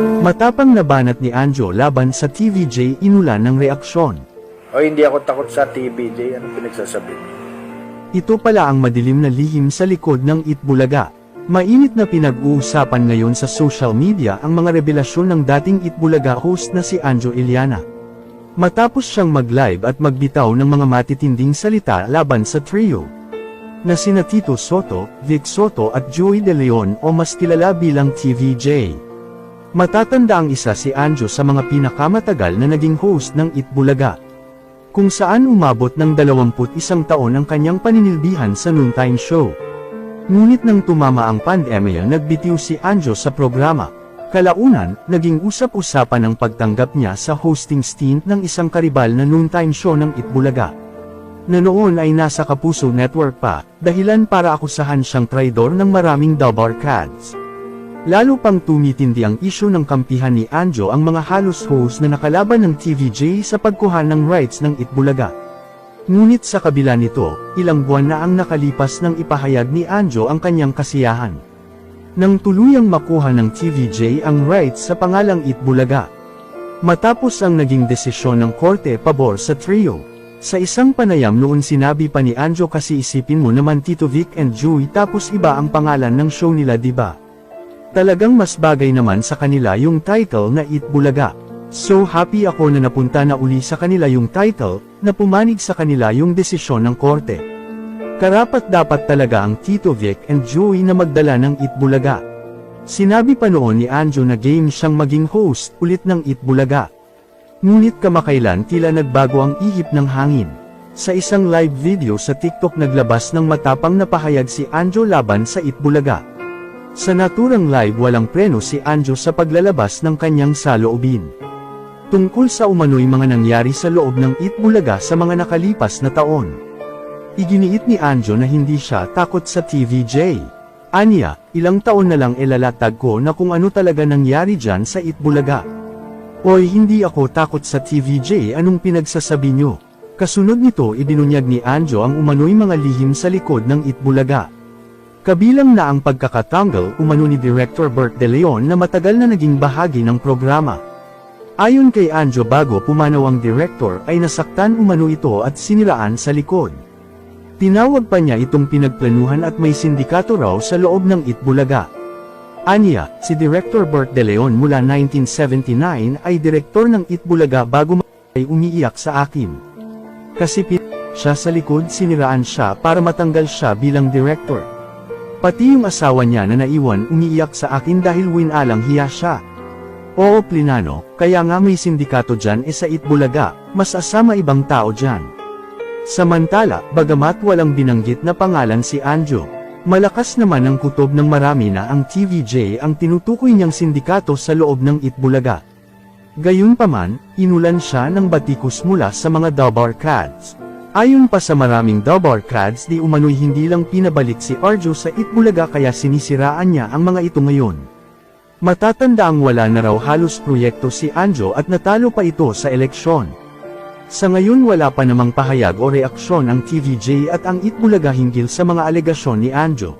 Matapang na banat ni Anjo laban sa TVJ inulan ng reaksyon. O hindi ako takot sa TBJ, anong pinagsasabi? Ito pala ang madilim na lihim sa likod ng Itbulaga. Mainit na pinag-uusapan ngayon sa social media ang mga revelasyon ng dating Itbulaga host na si Anjo Iliana. Matapos siyang mag-live at magbitaw ng mga matitinding salita laban sa trio. Na sina Tito Soto, Vic Soto at Joey De Leon o mas kilala bilang TVJ. Matatanda ang isa si Anjo sa mga pinakamatagal na naging host ng Itbulaga kung saan umabot ng 21 taon ang kanyang paninilbihan sa noontime show. Ngunit nang tumama ang pandemya nagbitiw si Anjo sa programa. Kalaunan, naging usap-usapan ang pagtanggap niya sa hosting stint ng isang karibal na noontime show ng Itbulaga. Na noon ay nasa Kapuso Network pa, dahilan para akusahan siyang traidor ng maraming Dabarkads. Lalo pang tumitindi ang isyu ng kampihan ni Anjo ang mga halos host na nakalaban ng TVJ sa pagkuha ng rights ng Itbulaga. Ngunit sa kabila nito, ilang buwan na ang nakalipas nang ipahayag ni Anjo ang kanyang kasiyahan. Nang tuluyang makuha ng TVJ ang rights sa pangalang Itbulaga. Matapos ang naging desisyon ng korte pabor sa trio. Sa isang panayam noon sinabi pa ni Anjo kasi isipin mo naman Tito Vic and Joey tapos iba ang pangalan ng show nila diba? Talagang mas bagay naman sa kanila yung title na Itbulaga. So happy ako na napunta na uli sa kanila yung title, na pumanig sa kanila yung desisyon ng korte. Karapat dapat talaga ang Tito Vic and Joey na magdala ng Itbulaga. Sinabi pa noon ni Anjo na game siyang maging host ulit ng Itbulaga. Ngunit kamakailan tila nagbago ang ihip ng hangin. Sa isang live video sa TikTok naglabas ng matapang na pahayag si Anjo laban sa Itbulaga. Sa naturang live walang preno si Anjo sa paglalabas ng kanyang saloobin. Tungkol sa umano'y mga nangyari sa loob ng Itbulaga sa mga nakalipas na taon. Iginiit ni Anjo na hindi siya takot sa TVJ. Anya, ilang taon na lang ilalatag ko na kung ano talaga nangyari dyan sa Itbulaga. Oy hindi ako takot sa TVJ anong pinagsasabi nyo? Kasunod nito ibinunyag ni Anjo ang umano'y mga lihim sa likod ng Itbulaga. Kabilang na ang pagkakatanggal umano ni Director Bert De Leon na matagal na naging bahagi ng programa. Ayon kay Anjo bago pumanaw ang director ay nasaktan umano ito at siniraan sa likod. Tinawag pa niya itong pinagplanuhan at may sindikato raw sa loob ng Itbulaga. Anya, si Director Bert De Leon mula 1979 ay direktor ng Itbulaga bago ay umiiyak sa akin. Kasi siya sa likod siniraan siya para matanggal siya bilang director. Pati yung asawa niya na naiwan umiiyak sa akin dahil winalang hiya siya. Oo plinano, kaya nga may sindikato dyan e sa Itbulaga, mas asama ibang tao dyan. Samantala, bagamat walang binanggit na pangalan si Anjo, malakas naman ang kutob ng marami na ang TVJ ang tinutukoy niyang sindikato sa loob ng Itbulaga. Gayunpaman, inulan siya ng batikos mula sa mga Dabarkads. Ayon pa sa maraming Dabarkads di umano'y hindi lang pinabalik si Arjo sa Itbulaga kaya sinisiraan niya ang mga ito ngayon. Matatanda ang wala na raw halos proyekto si Anjo at natalo pa ito sa eleksyon. Sa ngayon wala pa namang pahayag o reaksyon ang TVJ at ang Itbulaga hinggil sa mga alegasyon ni Anjo.